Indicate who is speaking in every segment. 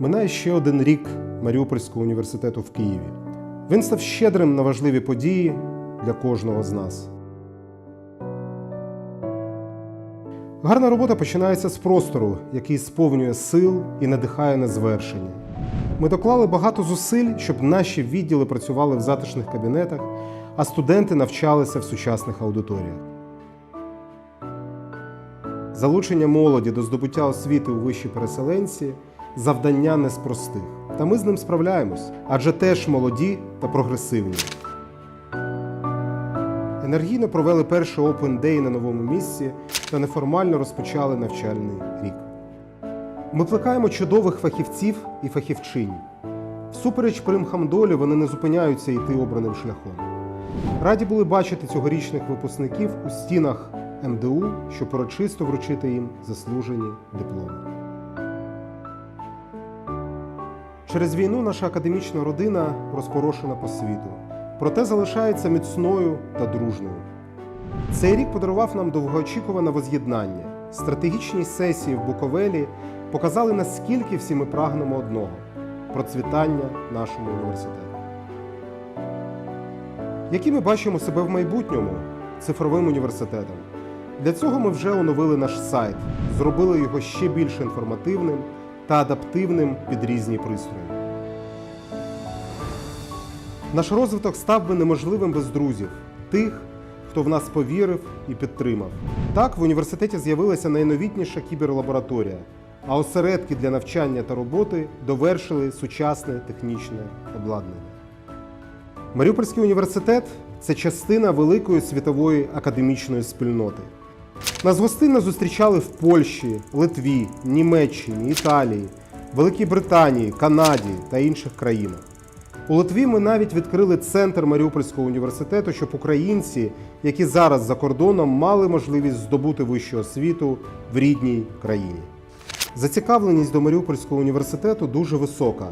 Speaker 1: Минає ще один рік Маріупольського університету в Києві. Він став щедрим на важливі події для кожного з нас. Гарна робота починається з простору, який сповнює сил і надихає на звершення. Ми доклали багато зусиль, щоб наші відділи працювали в затишних кабінетах, а студенти навчалися в сучасних аудиторіях. Залучення молоді до здобуття освіти у вищій переселенці завдання не з простих. Та ми з ним справляємось, адже теж молоді та прогресивні. Енергійно провели перший Open Day на новому місці та неформально розпочали навчальний рік. Ми плекаємо чудових фахівців і фахівчинь. Всупереч примхам долі вони не зупиняються йти обраним шляхом. Раді були бачити цьогорічних випускників у стінах МДУ, щоб урочисто вручити їм заслужені дипломи. Через війну наша академічна родина розпорошена по світу, проте залишається міцною та дружною. Цей рік подарував нам довгоочікуване воз'єднання. Стратегічні сесії в Буковелі показали, наскільки всі ми прагнемо одного процвітання нашому університету. Які ми бачимо себе в майбутньому цифровим університетом? Для цього ми вже оновили наш сайт, зробили його ще більш інформативним та адаптивним під різні пристрої. Наш розвиток став би неможливим без друзів, тих, хто в нас повірив і підтримав. Так, в університеті з'явилася найновітніша кіберлабораторія, а осередки для навчання та роботи довершили сучасне технічне обладнання. Маріупольський університет це частина великої світової академічної спільноти. Нас гостинно зустрічали в Польщі, Литві, Німеччині, Італії, Великій Британії, Канаді та інших країнах. У Литві ми навіть відкрили центр Маріупольського університету, щоб українці, які зараз за кордоном, мали можливість здобути вищу освіту в рідній країні. Зацікавленість до Маріупольського університету дуже висока.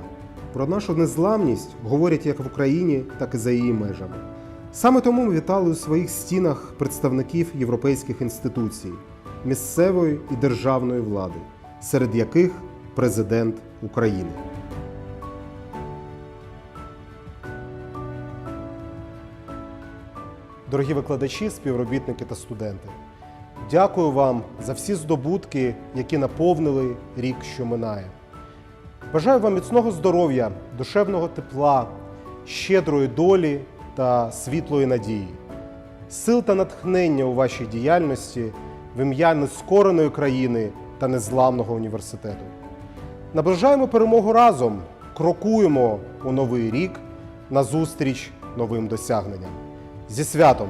Speaker 1: Про нашу незламність говорять як в Україні, так і за її межами. Саме тому ми вітали у своїх стінах представників європейських інституцій, місцевої і державної влади, серед яких президент України. Дорогі викладачі, співробітники та студенти, дякую вам за всі здобутки, які наповнили рік, що минає. Бажаю вам міцного здоров'я, душевного тепла, щедрої долі та світлої надії, сил та натхнення у вашій діяльності в ім'я нескореної країни та незламного університету. Наближаємо перемогу разом, крокуємо у новий рік назустріч новим досягненням. Зі святом!